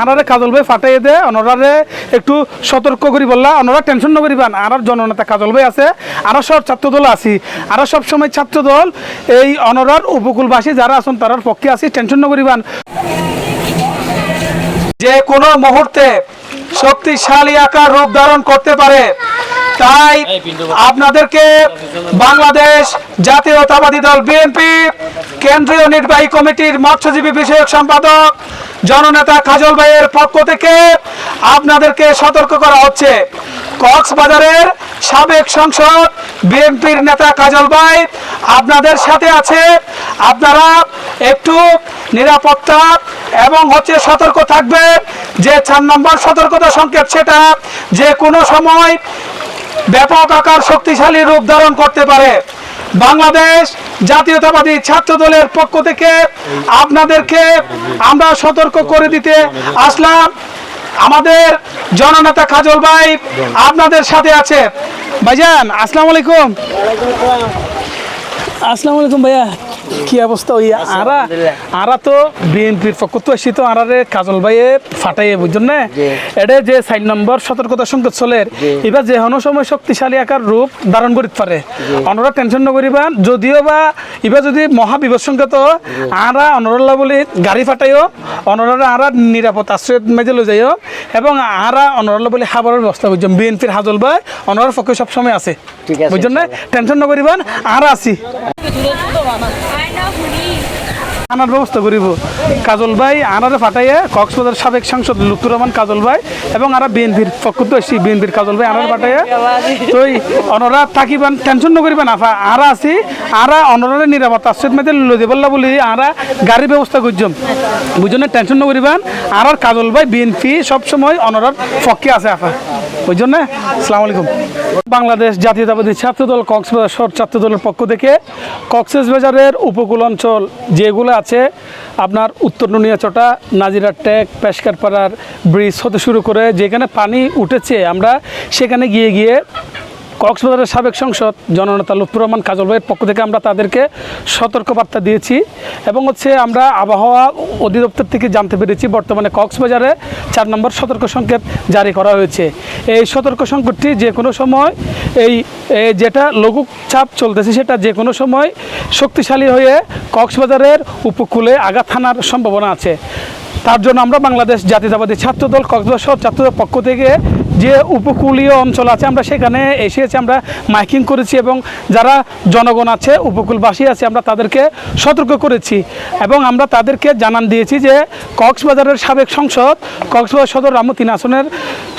আনারে কাজল ভাই ফাটাই দে অনারে একটু সতর্ক করি বললা, অনারা টেনশন নগরি পান আনার জননেতা কাজল ভাই আছে, আর সব ছাত্রদল আছি, আর সব সময় ছাত্রদল, এই অনরার উপকূলবাসী যারা আছেন তারার পক্ষে আছি টেনশন নকরিবান যে কোনো মুহূর্তে শক্তিশালী আকার রূপ ধারণ করতে পারে। তাই আপনাদেরকে বাংলাদেশ জাতীয়তাবাদী দল বিএনপি কেন্দ্রীয় নির্বাহী কমিটির মৎস্যজীবী বিষয়ক সম্পাদক জননেতা কাজল ভাইয়ের পক্ষ থেকে আপনাদেরকে সতর্ক করা হচ্ছে। কক্সবাজারের সাবেক সংসদ বিএনপির নেতা কাজল ভাই আপনাদের সাথে আছে। আপনারা একটু নিরাপত্তা এবং হচ্ছে সতর্ক থাকবেন। যে চার নম্বর সতর্কতা সংকেত সেটা যে কোনো সময় ব্যাপক আকার শক্তিশালী রূপ ধারণ করতে পারে। বাংলাদেশ জাতীয়তাবাদী ছাত্র দলের পক্ষ থেকে আপনাদেরকে আমরা সতর্ক করে দিতে আসলাম। আমাদের জননেতা কাজল ভাই আপনাদের সাথে আছে। ভাইজান, আসসালামু আলাইকুম। আসসালামু আলাইকুম ভাইয়া। কি অবস্থা? ওই আরা আরা তো বিএনপির পক্ষ তো এসে তো আরারে কাজল ভাইয়ে ফাটাইয়ে বুঝছেন না? এটা যে সাইন নম্বর সতর্কতা সংকেত চলের এবার যে কোনো সময় শক্তিশালী আকার রূপ ধারণ করিতে পারে। অনরা টেনশন নকরিবান যদিও বা এবার যদি মহাবিপদ সংকেত আরা অনরল্লা বলি গাড়ি ফাটাইও অনরা আরা নিরাপদ আশ্রয় মেজে লই যাইও এবং আরা অনরল্লা বলি খাবারের ব্যবস্থা বুঝছেন বিএনপির হাজল ভাই অনরার পক্ষে সবসময় আছে ঠিক আছে, বুঝছেন না? টেনশন নকরিবান আর আছি। আনার ব্যবস্থা করিব। কাজল ভাই, আনারে ফাটাইয়ে কক্সবাজার সাবেক সাংসদ লুতুর রহমান কাজল ভাই এবং আরা বিএনপির পক্ষ তো এসছি বিএনপির কাজল ভাই, আনার ফাটাইয়ে। তুই অনরা থাকিবান টেনশন নকরিবান আফা, আরা আছি, আরা অনরের নিরাপত্তা আশ্রয় মেতে লই বললা বলি আরা গাড়ি ব্যবস্থা করছম বুঝছেন টেনশন নকরিবান আর কাজল ভাই, বিএনপি সবসময় অনরার পক্ষে আছে আফা। বুঝছেন জন্য আসসালামু আলাইকুম। বাংলাদেশ জাতীয়তাবাদী ছাত্রদল কক্সবাজার শহর ছাত্রদলের পক্ষ থেকে কক্সবাজারের উপকূল অঞ্চল যেগুলো আছে, আপনার উত্তর নুনিয়াচটা নাজিরার ট্যাক পেশকারপাড়ার ব্রিজ হতে শুরু করে যেখানে পানি উঠেছে, আমরা সেখানে গিয়ে গিয়ে কক্সবাজারের সাবেক সংসদ জননেতা লুৎফুর রহমান কাজল ভাইয়ের পক্ষ থেকে আমরা তাদেরকে সতর্কবার্তা দিয়েছি এবং হচ্ছে আমরা আবহাওয়া অধিদপ্তর থেকে জানতে পেরেছি বর্তমানে কক্সবাজারে চার নম্বর সতর্ক সংকেত জারি করা হয়েছে। এই সতর্ক সংকেতটি যে কোনো সময় এই যেটা লঘু চাপ চলতেছে সেটা যে কোনো সময় শক্তিশালী হয়ে কক্সবাজারের উপকূলে আঘাত হানার সম্ভাবনা আছে। তার জন্য আমরা বাংলাদেশ জাতীয়তাবাদী ছাত্রদল কক্সবাজার শহর ছাত্রদল পক্ষ থেকে যে উপকূলীয় অঞ্চল আছে, আমরা সেখানে এসেছি আমরা মাইকিং করেছি এবং যারা জনগণ আছে, উপকূলবাসী আছে, আমরা তাদেরকে সতর্ক করেছি এবং আমরা তাদেরকে জানান দিয়েছি যে কক্সবাজারের সাবেক সংসদ, কক্সবাজার সদর রামতিন আসনের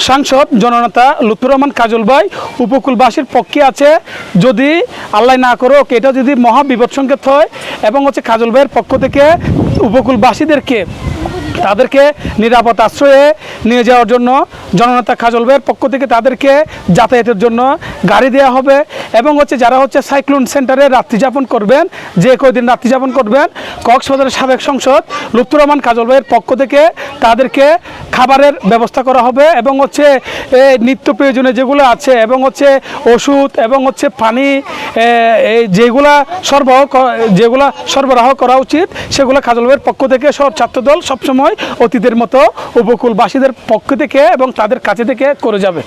সাংসদ জননেতা লুৎফুর রহমান কাজল ভাই উপকূলবাসীর পক্ষে আছে। যদি আল্লাহ না করুক, এটা যদি মহা বিপদ সংকেত হয় এবং হচ্ছে কাজল ভাইয়ের পক্ষ থেকে উপকূলবাসীদেরকে তাদেরকে নিরাপদ আশ্রয়ে নিয়ে যাওয়ার জন্য জননেতা খাজলবের পক্ষ থেকে তাদেরকে যাতায়াতের জন্য গাড়ি দেওয়া হবে এবং হচ্ছে যারা হচ্ছে সাইক্লোন সেন্টারে রাত্রিযাপন করবেন, যে কয়দিন রাত্রি যাপন করবেন, কক্সবাজারের সাবেক সংসদ লুৎফুর রহমান ভাইয়ের পক্ষ থেকে তাদেরকে খাবারের ব্যবস্থা করা হবে এবং হচ্ছে নিত্য প্রয়োজনে যেগুলো আছে এবং হচ্ছে ওষুধ এবং হচ্ছে পানি যেগুলা সরবরাহ যেগুলা সরবরাহ করা উচিত, সেগুলো খাজলবের পক্ষ থেকে সব ছাত্রদল সবসময় অতীতের মতো উপকূলবাসীদের পক্ষ থেকে এবং তাদের কাছে থেকে করে যাবে।